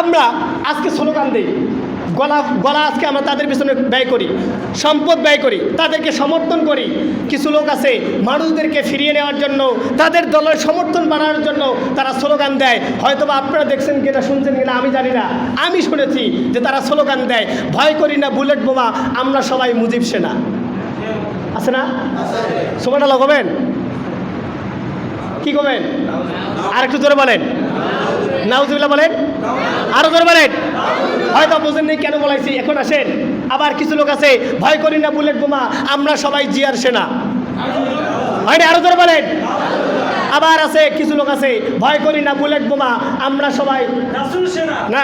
আমরা আজকে স্লোগান দিই, গলা গলা আজকে আমরা তাদের পিছনে ব্যয় করি, সম্পদ ব্যয় করি, তাদেরকে সমর্থন করি। কিছু লোক আছে, মানুষদেরকে ফিরিয়ে নেওয়ার জন্য, তাদের দলের সমর্থন বাড়ানোর জন্য তারা স্লোগান দেয়। হয়তো বা আপনারা দেখছেন কিনা, শুনছেন কিনা, আমি জানি না। আমি শুনেছি যে তারা স্লোগান দেয়, ভয় করি না বুলেট বোমা, আমরা সবাই মুজিব সেনা। আছে না? সময়টা লাগাবেন কি করবেন? আর একটু জোরে বলেন। নাউজুবিল্লাহ বলেন। আরও জোরে বলেন। হয়তো বোঝেন নেই কেন বলাইছি এখন আসেন। আবার কিছু লোক আছে ভয় করি না বুলেট বোমা আমরা সবাই জিয়ার সেনা। হয় না আরও জোরে বলেন। আবার আছে কিছু লোক আছে ভয় করি না বুলেট বোমা আমরা সবাই সেনা। না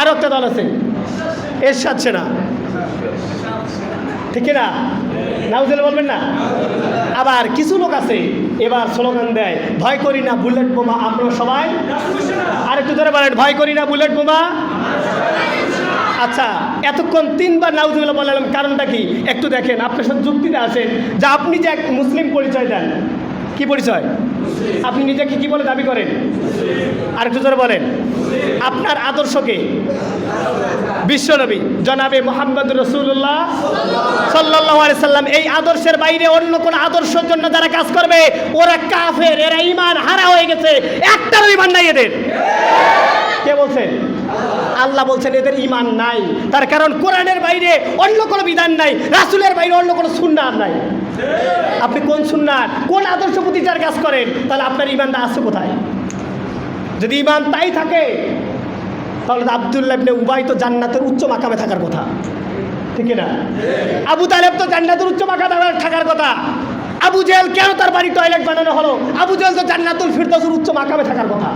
আরও একটা দল আছে এরশাদ সেনা। ঠিক না? নাউজুল বলবেন না? আবার কিছু লোক আছে, এবার স্লোগান দেয়, ভয় করি না বুলেট বোমা, আমরা সবাই আর একটু ধরে বলেন, ভয় করি না বুলেট বোমা আচ্ছা এতক্ষণ তিনবার নাউজুবিল্লাহ বললাম কারণটা কি? একটু দেখেন, আপনার সাথে যুক্তিতে আসেন, যা আপনি যে এক মুসলিম পরিচয় দেন। কি পরিচয়? আপনি নিজেকে কি বলে দাবি করেন? আর একটু ধরে বলেন। আপনার আদর্শকে বিশ্বনবী জনাবে মোহাম্মদ রসুল্লাহ সাল্লাহ সাল্লাম, এই আদর্শের বাইরে অন্য কোনো আদর্শের জন্য যারা কাজ করবে, ওরা কাফের, এরা ইমান হারা হয়ে গেছে। একটারও ইমান নাই এদের। কে বলছেন আল্লাহ বলছেন, এদের ইমান নাই। তার কারণ কোরআনের বাইরে অন্য কোনো বিধান নাই, রাসুলের বাইরে অন্য কোনো সুন্নার নাই। আপনি কোন সুন্নার কোন আদর্শ প্রতিটার কাজ করেন? তাহলে আপনার ইমানটা আছে কোথায়? যদি ইমান তাই থাকে, তাহলে আবদুল্লাহ ইবনে উবাই তো জান্নাতের উচ্চ মাকামে থাকার কথা। ঠিক না? আবু তালেব তো জান্নাতের উচ্চ মাকামে থাকার কথা। আবু জেল কেন তার বাড়ি টয়লেট বানানো হলো? আবু জেল তো জান্নাতুল ফিরদৌসের উচ্চ মাকামে থাকার কথা।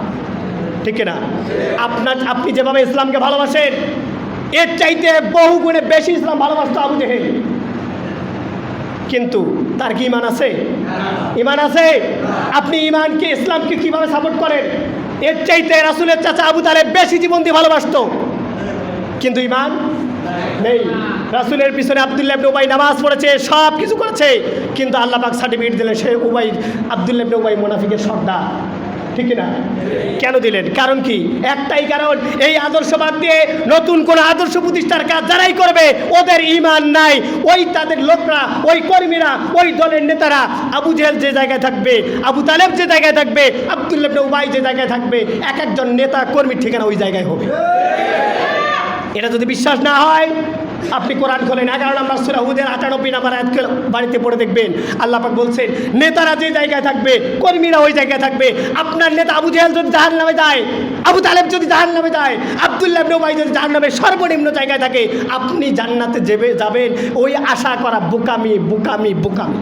ঠিক না? আপনার, আপনি যেভাবে ইসলামকে ভালোবাসেন, এর চাইতে বহু গুণে বেশি ইসলাম ভালোবাসতো আবু জেহেল। কিন্তু তার কি ইমান আছে? ইমান আছে? আপনি ইমানকে, ইসলামকে কীভাবে সাপোর্ট করেন? এর চাইতে রাসুলের চাচা আবু তালেব বেশি জীবন দিয়ে ভালোবাসত। কিন্তু ইমান নেই। রাসুলের পিছনে আবদুল্লাহ উবাই নামাজ পড়েছে সব কিছু করেছে। কিন্তু আল্লাহ পাক সার্টিফিকেট দিলেন সে উবাই, আবদুল্লাহ উবাই মোনাফিকের সর্দার। ঠিক না কেন দিলেন? কারণ কি? একটাই কারণ, এই আদর্শবাদ দিয়ে নতুন কোন আদর্শ প্রতিষ্ঠার কাজ যারাই করবে, ওদের ইমান নাই। ওই তাদের লোকরা, ওই কর্মীরা, ওই দলের নেতারা, আবু জেহেল যে জায়গায় থাকবে, আবু তালেব যে জায়গায় থাকবে আবদুল্লাহ উবাই যে জায়গায় থাকবে, এক একজন নেতা কর্মীর ঠিকানা ওই জায়গায় হবে। এটা যদি বিশ্বাস না হয় আপনি কোরআন খোলেন, এগারো নম্বর সুরা হুদের আটানব্বই নাম্বার আয়াত বাড়িতে পড়ে দেখবেন। আল্লাহ পাক বলছেন, নেতারা যে জায়গায় থাকবে, কর্মীরা ওই জায়গায় থাকবে। আপনার নেতা আবু জাহেল যদি জাহান নামে যায়, আবু তালেব যদি জাহান নামে যায়, আবদুল্লাহ নবাই যদি জাহান নামে সর্বনিম্ন জায়গায় থাকে, আপনি জান্নাতে যাবে, যাবেন। ওই আশা করা বোকামি বোকামি বোকামি।